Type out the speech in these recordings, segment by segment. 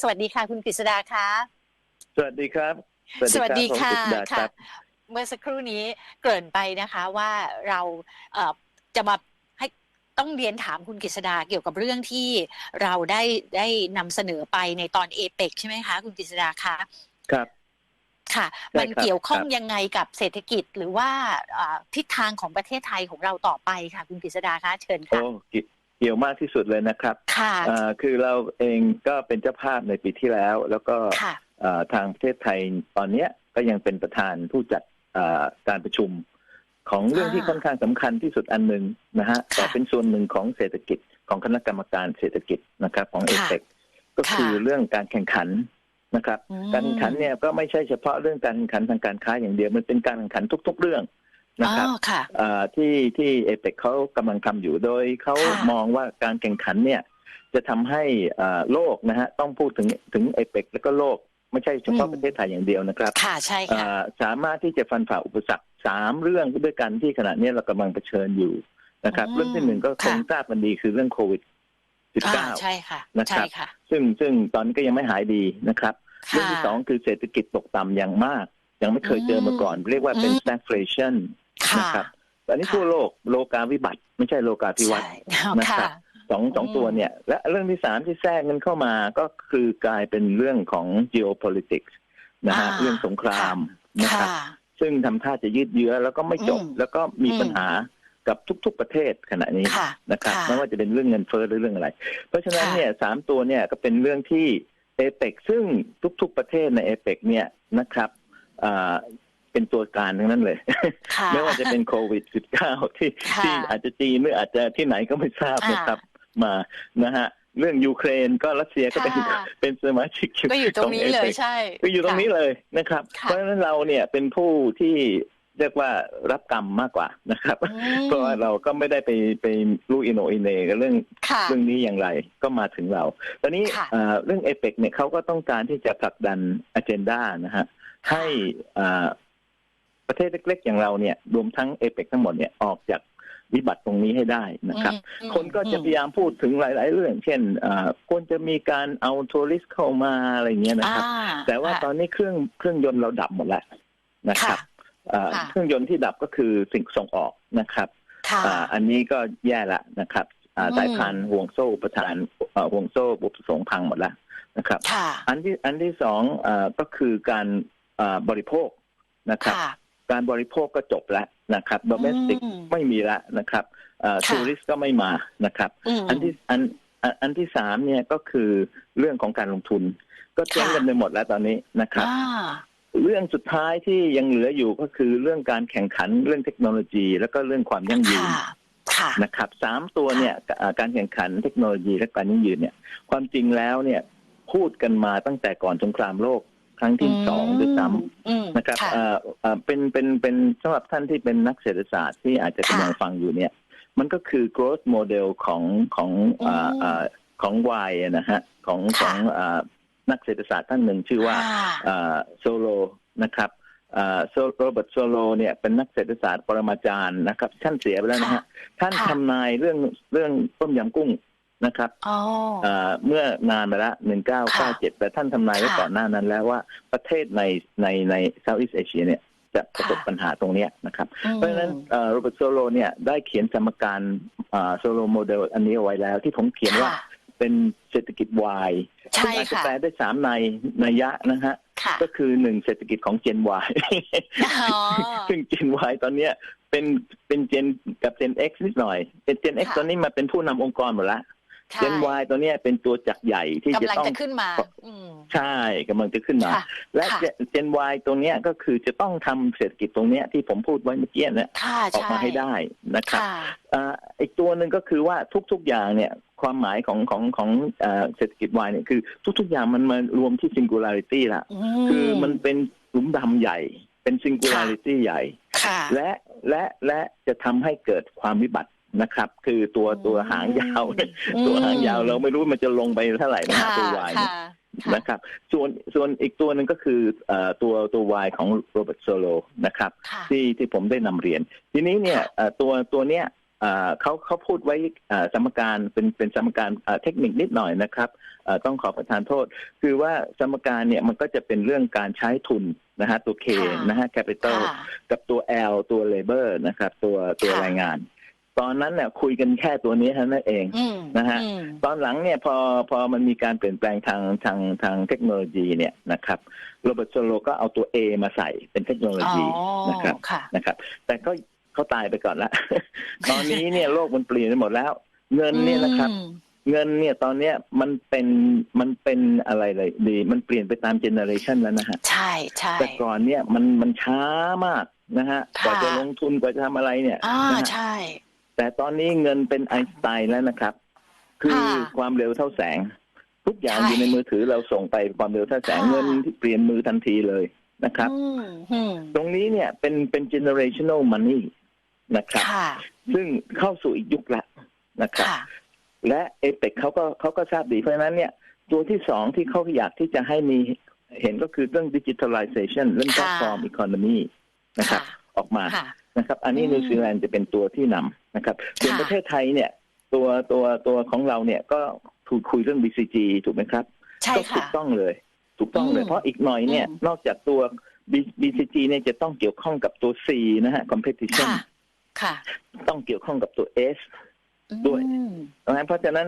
สวัสดีค่ะคุณกฤษดาคะสวัสดีครับ สวัสดีค่ะผมกฤษดาคค่ะรับเมื่อสักครู่นี้เกริ่นไปนะคะว่าเราเอ่อจะมาให้ต้องเรียนถามคุณกฤษดาเกี่ยวกับเรื่องที่เราได้ได้นำเสนอไปในตอนเอเปกใช่ไหมคะคุณกฤษดาคะครับ ค่ะใช่มันครับเกี่ยวข้องครับยังไงกับเศรษฐกิจหรือว่าเอ่อทิศทางของประเทศไทยของเราต่อไปค่ะ คุณกฤษดาคะเชิญโอ้ค่ะ เกี่ยวเกี่ยวมากที่สุดเลยนะครับค่ะอ่าคือเราเองก็เป็นเจ้าภาพในปีที่แล้ว แล้วก็ค่ะอ่าทางประเทศไทยตอนเนี้ยก็ยังเป็นประธานผู้จัดอ่าการประชุม ของเรื่องที่อ่าค่อนข้างสำคัญที่สุดอันหนึ่งนะฮะค่ะแต่เป็นส่วนหนึ่งของเศรษฐกิจของคณะกรรมการเศรษฐกิจนะครับของเอค่ะเปกก็คือค่ะเรื่องการแข่งขันนะครับอืมการแข่งขันเนี่ยก็ไม่ใช่เฉพาะเรื่องการแข่งขันทางการค้าอย่างเดียวมันเป็นการแข่งขันทุก ๆ เรื่อง นะครับอ๋อค่ะเอ่อที่ที่เอเปกเขากำลังทำอยู่โดยเขาค่ะมองว่าการแข่งขันเนี่ยจะทำให้เอ่อโลกนะฮะต้องพูดถึงถึงเอเปกแล้วก็โลกไม่ใช่เฉพาะประเทศไทยอย่างเดียวนะครับค่ะใช่เอ่ค่ะอสามารถที่จะฟันฝ่าอุปสรรคสามเรื่องด้วยกันที่ขณะนี้เรากำลังเผชิญอยู่นะครับอืมเรื่องที่หนึ่งก็คงค่ะทราบกันดีคือเรื่องโควิดอ่า19ใช่ค่ะนะครับใช่ค่ะซึ่งซึ่งตอนนี้ก็ยังไม่หายดีนะครับ เรื่องที่สองคือเศรษฐกิจตกต่ำอย่างมาก ยังไม่เคยเจอมาก่อน เรียกว่าเป็นอืม stagflation ค่ะ นะครับตอนนี้ค่ะทั่วโลกโลกาวิบัติ ไม่ใช่โลกาภิวัตน์ใช่นะครัค่ะบสองสองอืมตัวเนี่ย และเรื่องที่สามที่แทรกเงินเข้ามาก็คือกลายเป็นเรื่องของ geopolitics นะฮะอ่าเรื่องสงครามนะครับค่ะซึ่งทำท่าจะยืดเยื้อแล้วก็ไม่จบอืมแล้วก็มีอืมปัญหากับทุก ๆประเทศขณะนี้ค่ะนะครับค่ะไม่ว่าจะเป็นเรื่องเงินเฟ้อหรือเรื่องอะไร เพราะฉะนั้นค่ะเนี่ยสามตัวเนี่ยก็เป็นเรื่องที่เอเปกซึ่งทุก ๆประเทศในเอเปกเนี่ยนะครับอ่า เป็นตัวการทั้งนั้นเลยค่ะไม่ว่าจะเป็นโควิด -19 ที่ค่ะที่อาจจะจีนหรืออาจจะที่ไหนก็ไม่ทราบอ่านนะครับ มานะฮะเรื่องยูเครนก็รัสเซียก็เป็นค่ะเป็นสมาชิกก็อยู่ตรงนี้เลยขใช่ก็อยู่ตรงนี้เลยนะครับค่ะเพราะฉะนั้นเราเนี่ยเป็นผู้ที่เรียกว่ารับกรรมมากกว่านะครับอืมเพราะว่าเราก็ไม่ได้ไปไปรู้อินโนอินเนกับเรื่องค่ะเรื่องนี้อย่างไรก็มาถึงเรา ตอนนี้ค่ะเอ่อเรื่องเอเปกเนี่ยเขาก็ต้องการที่จะผลักดันอ g e n d a นะฮะให้อ่า ประเทศเล็ก ๆ อย่างเราเนี่ยรวมทั้งเอเปกทั้งหมดเนี่ยออกจากวิบัติตรงนี้ให้ได้นะครับอืมคนก็จะพยายามพูดถึงหลาย ๆ เรื่อง เช่นอ่าควรจะมีการเอาทัวริสต์เข้ามาอะไรอย่างเงี้ยนะครับอ่แต่ว่าตอนนี้เครื่องเครื่องยนต์เราดับหมดแล้วนะคค่ะรับอ่าค่ะเครื่องยนต์ที่ดับก็คือสิ่งส่งออกนะครับค่ะอ่าอันนี้ก็แย่ละนะครับอ่าอืมสายพานห่วงโซ่อุประทานเอ่อห่วงโซ่บุปสงพังหมดแล้วนะครับค่ะอันที่อันที่สองอาก็คือการอ่าบริโภคนะครับค่ะ การบริโภคก็จบแล้วนะครับโดเมสติกอืมไม่มีละนะครับค่ะทัวริสก็ไม่มานะครับมอันที่อันอันอันที่สามเนี่ยก็คือเรื่องของการลงทุน ก็เจ๊งค่ะกันไปหมดแล้วตอนนี้นะครับอ่าเรื่องสุดท้ายที่ยังเหลืออยู่ก็คือเรื่องการแข่งขันเรื่องเทคโนโลยี แล้วก็เรื่องความยั่งยืนค่ะค่ะนะครับสามตัวเนี่ยอ่าการแข่งขันเทคโนโลยีและการยั่งยืนเนี่ย ความจริงแล้วเนี่ยพูดกันมาตั้งแต่ก่อนสงครามโลก ครั้งที่สองด้วยซ้ำอืมนะครับค่ะเอ่อเอ่อเป็นเป็นเป็นสำหรับท่านที่เป็นนักเศรษฐศาสตร์ที่อาจจะค่ะกำลังฟังอยู่เนี่ย มันก็คือ growth model ของของเอ่ออืมเอ่อของวายนะฮะของขค่ะองเอ่อนักเศรษฐศาสตร์ท่านหนึ่งชื่อว่าอ่าโซโลนะครับโรเบิร์ตโซโลเนี่ยเป็นนักเศรษฐศาสตร์ปรมาจารย์นะครับ ท่านเสียไปแล้วนะฮะท่านค่ะทำนายเรื่องเรื่องต้มยำกุ้ง นะครับอ๋อเอ่อเมื่อนานมาแล้วหนึ่งเก้าค่ะเก้าเจ็ดแต่ท่านทำนายไว้ค่ะก่อนหน้านั้นแล้วว่าประเทศในในในเซาท์อีสเอเชียเนี่ยจะประสบค่ะปัญหาตรงเนี้ยนะครับอืมเพราะฉะนั้นโรเบิร์ตโซโลเนี่ยได้เขียนสมการโซโลโมเดลอันนี้เอาไว้แล้ว ที่ผมเขียนว่าค่ะเป็นเศรษฐกิจวายใช่ซึ่งอาจจะค่ะแปลได้สามในนัยยะนะฮะค่ะก็คือหนึ่งเศรษฐกิจของเจนวายอ๋อซึ่งเจน Y ตอนเนี้ยเป็นเป็นเจนกับเจน X นิดหน่อย เป็นเจน X ค่ะตอนนี้มาเป็นผู้นำองค์กรหมดละใช่ เจน Y ตัวเนี้ยเป็นตัวจักรใหญ่ที่จะกำลังต้องจะขึ้นมาอืมใช่กำลังจะขึ้นมาค่ะและค่ะเจน Y ตรงเนี้ยก็คือจะต้องทำเศรษฐกิจตรงเนี้ยที่ผมพูดไว้เมื่อกี้เนี่ยค่ะออกใช่มาให้ได้นะครับค่ะอ่าอีกตัวหนึ่งก็คือว่าทุกๆอย่างเนี่ยความหมายของของของเอ่อเศรษฐกิจ Y เนี่ยคือ ทุก ๆ อย่างมันมารวมที่ singularity ละคือมันเป็นหลุมดำใหญ่เป็น singularity ใหญ่ค่ะและและและจะทำให้เกิดความวิบัติ นะครับ คือตัวตัวหางยาวอืมตัวหางยาวเราไม่รู้มันจะลงไปเท่าไหร่นะฮะค่ะตัววายค่ะนะครับ ส่วนส่วนอีกตัวหนึ่งก็คือเอ่อตัวตัววายของโรเบิร์ตโซโลนะครับค่ะที่ที่ผมได้นำเรียน ทีนี้เนี่ยค่ะเอ่อตัวตัวเนี้ยเขาเขาพูดไว้สมการเป็นเป็นสมการเทคนิคนิดหน่อยนะครับต้องขอประทานโทษ คือว่าสมการเนี่ยมันก็จะเป็นเรื่องการใช้ทุนนะฮะตัว K นะฮะ capital กับตัว L ตัว labor นะครับตัวตัวแรงงาน ตอนนั้นเนี่ยคุยกันแค่ตัวนี้เท่านั้นเองนะฮะตอนหลังเนี่ยพอพอมันมีการเปลี่ยนแปลงทางทางทางเทคโนโลยีเนี่ยนะครับโรเบิร์ตโซโลก็เอาตัว A มาใส่เป็นเทคโนโลยีนะครับนะครับ แต่ก็เขาตายไปก่อนละตอนนี้เนี่ยโลกมันเปลี่ยนไปหมดแล้ว เงินเนี่ยนะครับ เงินเนี่ยตอนเนี้ยมันเป็นมันเป็นอะไรเลยดีมันเปลี่ยนไปตามเจเนอเรชันแล้วนะฮะใช่ใช่แต่ก่อนเนี่ยมันมันช้ามากนะฮะกว่าจะลงทุนกว่าจะทำอะไรเนี่ยอ่าใช่ แต่ตอนนี้เงินเป็นไอน์สไตน์แล้วนะครับ คือความเร็วเท่าแสง ทุกอย่างอยู่ในมือถือเราส่งไปความเร็วเท่าแสงเงินที่เปลี่ยนมือทันทีเลยนะครับ ตรงนี้เนี่ยเป็นเป็น generational money นะครับ ซึ่งเข้าสู่อีกยุคละนะครับ และเอเปกเขาก็เขาก็ทราบดีเพราะฉะนั้นเนี่ย ตัวที่สองที่เขาอยากที่จะให้มีเห็นก็คือเรื่องดิจิทัลไลเซชันเรื่อง platform economy นะครับ ออกมา นะครับ อันนี้นิวซีแลนด์จะเป็นตัวที่นำนะครับส่วนประเทศไทยเนี่ย ตัวตัวตัวของเราเนี่ยก็ถูกคุยเรื่อง BCG ถูกไหมครับก็ถูกต้องเลย ถูกต้องเลย เพราะอีกหน่อยเนี่ย นอกจากตัว BCG เนี่ยจะต้องเกี่ยวข้องกับตัว C นะฮะ competition ต้องเกี่ยวข้องกับตัว S ด้วยนะเพราะฉะนั้น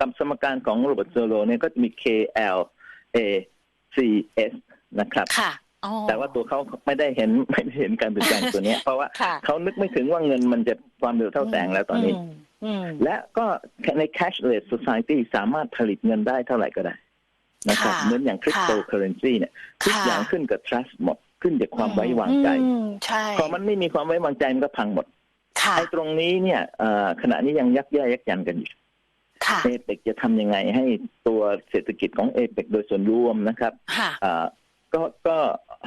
กับสมการของโรเบิร์ตโซโลเนี่ยก็จะมี K L A C S นะครับ แต่ว่าตัวเขาไม่ได้เห็นไม่ได้เห็นการเปลี่ยนแปลงตัวนี้ เพราะว่าเขานึกไม่ถึงว่าเงินมันจะความเร็วเท่าแสงแล้วตอนนี้และก็ใน cashless society สามารถผลิตเงินได้เท่าไหร่ก็ได้นะครับเหมือนอย่างคริปโตเคอเรนซีเนี่ยทุกอย่างขึ้นกับ trust หมดขึ้นจากความไว้วางใจพอมันไม่มีความไว้วางใจมันก็พังหมดไอ้ตรงนี้เนี่ยขณะนี้ยังยักแย่ยักยันกันอยู่เอเปกจะทำยังไงให้ตัวเศรษฐกิจของเอเปกโดยส่วนรวมนะครับ ก็ก็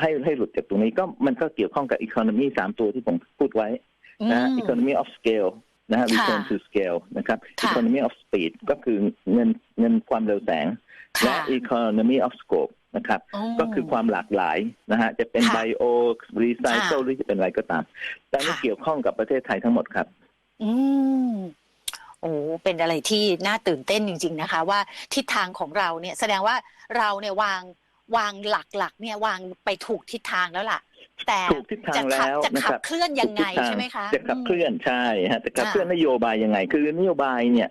ให้ให้หลุดจากตรงนี้ก็มันก็เกี่ยวข้องกับอีโคโนมีสามตัวที่ผมพูดไว้นะ economy of scale นะฮะ return to scale นะครับ economy of speed ก็คือเงินเงินความเร็วแสง และ economy of scope นะครับ ก็คือความหลากหลายนะฮะ จะเป็นไบโอรีไซเคิลหรือจะเป็นอะไรก็ตาม แต่ไม่เกี่ยวข้องกับประเทศไทยทั้งหมดครับ อืมโอ้เป็นอะไรที่น่าตื่นเต้นจริง ๆ นะคะ ว่าทิศทางของเราเนี่ยแสดงว่าเราเนี่ยวาง วางหลักๆ เนี่ยวางไปถูกทิศทางแล้วล่ะ แต่จะขับจะขับเคลื่อนยังไงใช่ไหมคะจะขับเคลื่อนใช่ฮะจะขับเคลื่อนนโยบายยังไง คือนโยบายเนี่ย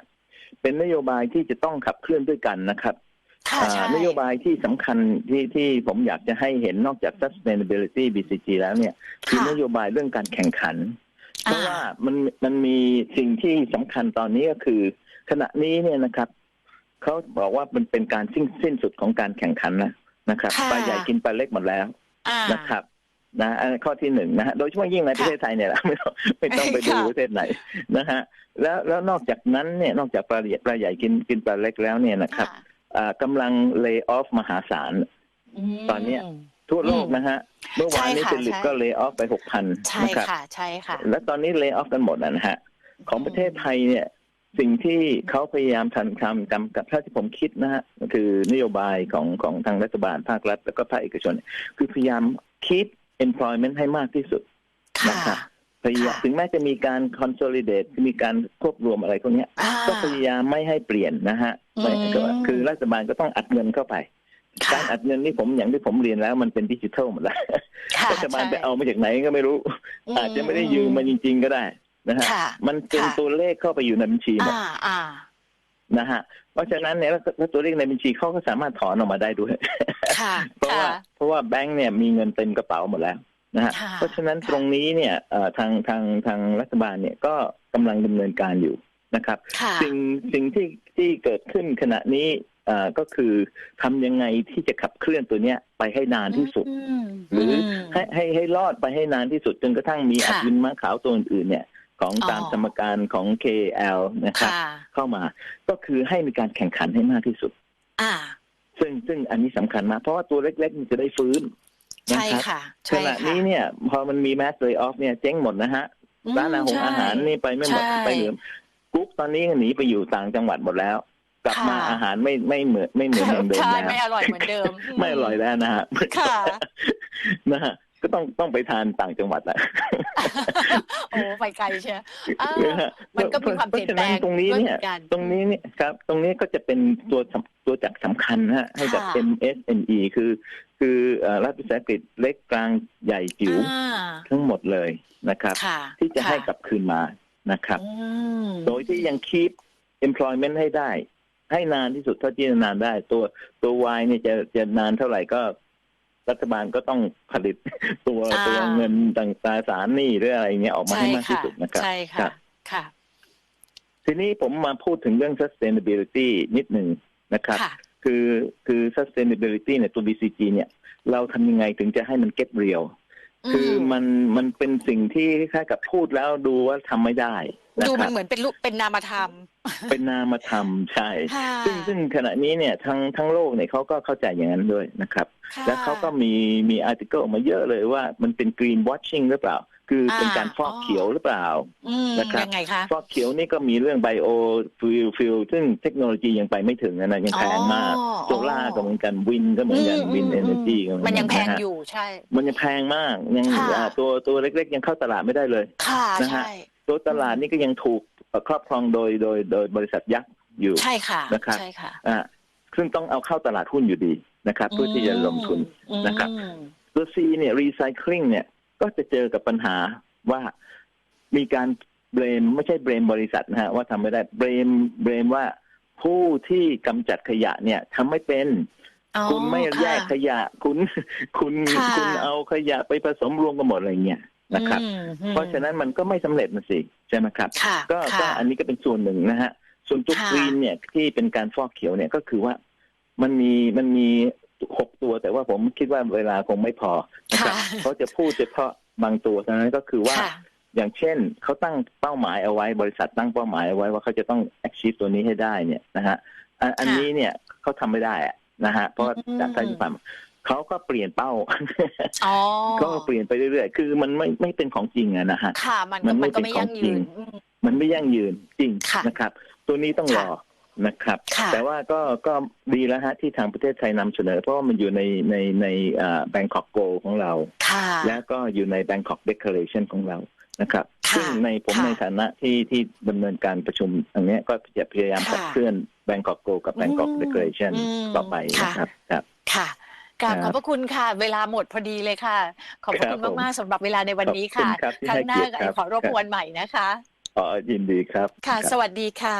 เป็นนโยบายที่จะต้องขับเคลื่อนด้วยกันนะครับนโยบายที่สำคัญที่ที่ผมอยากจะให้เห็นนอกจาก sustainability BCG แล้วเนี่ย คือนโยบายเรื่องการแข่งขัน เพราะว่ามันมันมีสิ่งที่สำคัญตอนนี้ก็คือ ขณะนี้เนี่ยนะครับเขาบอกว่ามันเป็นการสิ้นสิ้นสุดของการแข่งขันนะ นะครับปลาใหญ่กินปลาเล็กหมดแล้วนะครับนะอันข้อที่หนึ่งนะฮะโดยเฉพาะยิ่งในประเทศไทยเนี่ยไม่ต้องไม่ต้องไปดูประเทศไหนนะฮะแล้วแล้วนอกจากนั้นเนี่ยนอกจากปลาใหญ่ปลาใหญ่กินกินปลาเล็กแล้วเนี่ยนะครับกำลังเลิกออฟมหาศาลตอนนี้ทั่วโลกนะฮะเมื่อวานนี้ฟิลิปก็เลิกออฟไปหกพันนะครับใช่ค่ะแล้วตอนนี้เลิกออฟกันหมดนะฮะของประเทศไทยเนี่ย สิ่งที่เขาพยายามทำทำกำกับถ้าที่ผมคิดนะฮะคือนโยบายของของทางรัฐบาลภาครัฐ แล้วก็ภาคเอกชน คือพยายามคิด employment ให้มากที่สุดนะครับพยายามถึงแม้จะมีการ consolidate มีการควบรวมอะไรพวกนี้ก็พยายามไม่ให้เปลี่ยนนะฮะไม่คือรัฐบาลก็ต้องอัดเงินเข้าไป การอัดเงินนี่ผมอย่างที่ผมเรียนแล้วมันเป็นดิจิทัลหมดแล้วรัฐบาลไปเอามาจากไหนก็ไม่รู้ อาจจะไม่ได้ยืมมาจริง ๆ ก็ได้ นะฮะมันเป็นตัวเลขเข้าไปอยู่ในบัญชีหมดนะฮะเพราะฉะนั้นเนี่ยแล้วตัวเลขในบัญชีเขาก็สามารถถอนออกมาได้ด้วยเพราะว่าเพราะว่าแบงก์เนี่ยมีเงินเต็มกระเป๋าหมดแล้วนะฮะเพราะฉะนั้นตรงนี้เนี่ยทางทางทางรัฐบาลเนี่ยก็กำลังดำเนินการอยู่นะครับ สิ่งสิ่งที่ที่เกิดขึ้นขณะนี้ก็คือทำยังไงที่จะขับเคลื่อนตัวเนี้ยไปให้นานที่สุด หรือให้ให้ให้รอดไปให้นานที่สุดจนกระทั่งมีอัวินม้าขาวตัวอื่นเนี่ย ของตามสมการของ KL นะครับเข้ามาก็คือให้มีการแข่งขันให้มากที่สุดซึ่งซึ่งอันนี้สำคัญมากเพราะว่าตัวเล็กๆมันจะได้ฟื้นใช่ค่ะขณะนี้เนี่ย พอมันมีแมสเลยออฟเนี่ยเจ๊งหมดนะฮะร้านอาหารอาหารนี่ไปไม่หมดไปเหลือกุ๊กตอนนี้หนีไปอยู่ต่างจังหวัดหมดแล้ว กลับมาอาหารไม่ไม่เหมือนไม่เหมือนเดิมแล้วไม่อร่อยเหมือนเดิม ไม่อร่อยแล้วนะฮะค่ะนะฮะ ก็ต้องต้องไปทานต่างจังหวัดละโอ้ไปไกลใช่ไหมอ่ามันก็มีความเปลี่ยนแปลงพราะฉะตรงนี้เนี่ยด้วยหมือกัตรงนี้เนี่ยครับ ตรงนี้ก็จะเป็นตัวสำตัวจักรสำคัญนะฮะให้กับค่ะ MSME คือ คือเอ่อรัฐวิสาหกิจเล็กกลางใหญ่จิ๋วอ่าทั้งหมดเลยนะครับค่ะที่จะให้ค่กลับคืนมานะครับอืมโดยที่ยัง keep employment ให้ได้ ให้นานที่สุดเท่าที่จะนานได้ ตัวตัววายเนี่ยจะจะนานเท่าไหร่ก็ รัฐบาลก็ต้องผลิตตัวอ่าตัวเงินต่างตราสารหนี้หรืออะไรเงี้ยออกมาใช่ให้มากที่ค่ะสุดนะครับใช่ครัค่ะบค่ะ ทีนี้ผมมาพูดถึงเรื่อง sustainability นิดหนึ่งนะครับค่ะคือคือ sustainability เนี่ยตัว BCG เนี่ย เราทำยังไงถึงจะให้มัน get real คือมันมันเป็นสิ่งที่คล้ายๆกับพูดแล้วดูว่าทำไม่ได้นะดูคมัรันบเหมือนเป็นรูปเป็นนามธรรม เป็นนามธรรมใช่ค่ะซึ่งซึ่งขณะนี้เนี่ยทั้งทั้งโลกเนี่ยเขาก็เข้าใจอย่างนั้นด้วยนะครับค่ะแล้วเขาก็มีมีอาร์ติเคิลออกมาเยอะเลยว่ามันเป็น green washing หรือเปล่า คือเป็นการฟอกอ๋อเขียวหรือเปล่าอืมนะครับยังไงคะฟอกเขียวนี่ก็มีเรื่องไบโอฟิลฟิลซึ่งเทคโนโลยียังไปไม่ถึงนะยังแพงมากอ๋อโซล่าก็เหมือนกันวินก็เหมือนกันวินเอเนอร์จีก็เหมือนมันกัยังแพงะฮะอยู่ใช่ มันยังแพงมากยังค่ะอ่าตัวตัวเล็กๆ ยังเข้าตลาดไม่ได้เลยค่ะนะฮะใช่ตัวตลาดนี่ก็ยังถูกครอบครองโดยโดยโดยบริษัทยักษ์อยู่ใช่ค่ะนะครับใช่ค่ะอ่าซึ่งต้องเอาเข้าตลาดหุ้นอยู่ดีนะครับ เพื่อที่จะลงทุนอืมนะครับตัว C เนี่ยรีไซเคิลเนี่ย ก็จะเจอกับปัญหาว่ามีการเบรมไม่ใช่เบรมบริษัทนะฮะว่าทำไม่ได้เบรมเบรมว่าผู้ที่กำจัดขยะเนี่ยทำไม่เป็นอ๋อคุณไม่แยกขค่ะยะ คุณคุณค่ะคุณเอาขยะไปผสมรวมกันหมดอะไรเงี้ยนะครับอืมเพราะฉะนั้นมันก็ไม่สำเร็จนะสิใช่ไหมครับค่ะก็ก็ค่ะอันนี้ก็เป็นส่วนหนึ่งนะฮะส่วนตัวค่ะกรีนเนี่ยที่เป็นการฟอกเขียวเนี่ยก็คือว่ามันมีมันมี หกตัวแต่ว่าผมคิดว่าเวลาคงไม่พอนะครับค่ะเขาจะพูดเฉพาะบางตัวเท่านั้นก็คือว่าค่ะอย่างเช่นเขาตั้งเป้าหมายเอาไว้บริษัทตั้งเป้าหมายเอาไว้ว่าเขาจะต้อง achieve ตัวนี้ให้ได้เนี่ยนะฮะอันอันนี้เนี่ยเขาทำไม่ได้อะนะฮะเพราะว่าอืมจากท่านที่ผ่านมาเขาก็เปลี่ยนเป้าอ๋อก็เปลี่ยนไปเรื่อยๆ คือมันไม่ไม่เป็นของจริงอะนะฮะค่ะมันมัก็นไม่มันก็ไม่เป็นของยั่งจริยืงนอืมมันไม่ยั่งยืนจริงค่ะนะครับ ตัวนี้ต้องรอ นะครับค่ะแต่ว่าก็ก็ดีแล้วฮะที่ทางประเทศไทยนำเสนอ เพราะว่ามันอยู่ในในในแบงคอกโกของเราค่ะและก็อยู่ใน Bangkok Declaration ของเรานะครับค่ะซึ่งในผมค่ะในฐานะที่ที่ดำเนินการประชุมตรงเนี้ยก็จะพยายามค่ะขับเคลื่อน Bangkok Go กับ Bangkok อืม Declaration อืมต่อไปค่ะนะครับครับค่ะกราบคขรัอบบพระคุณค่ะ เวลาหมดพอดีเลยค่ะ ขอบพระครัคุบณผมมากๆสำหรับเวลาในวันนี้ค่ะขอบคุณครับที่ครั้งหน้าให้เกียรติครับขอรบกวนใหม่นะคะอ๋อยินดีครับ ค่ะครับสวัสดีค่ะ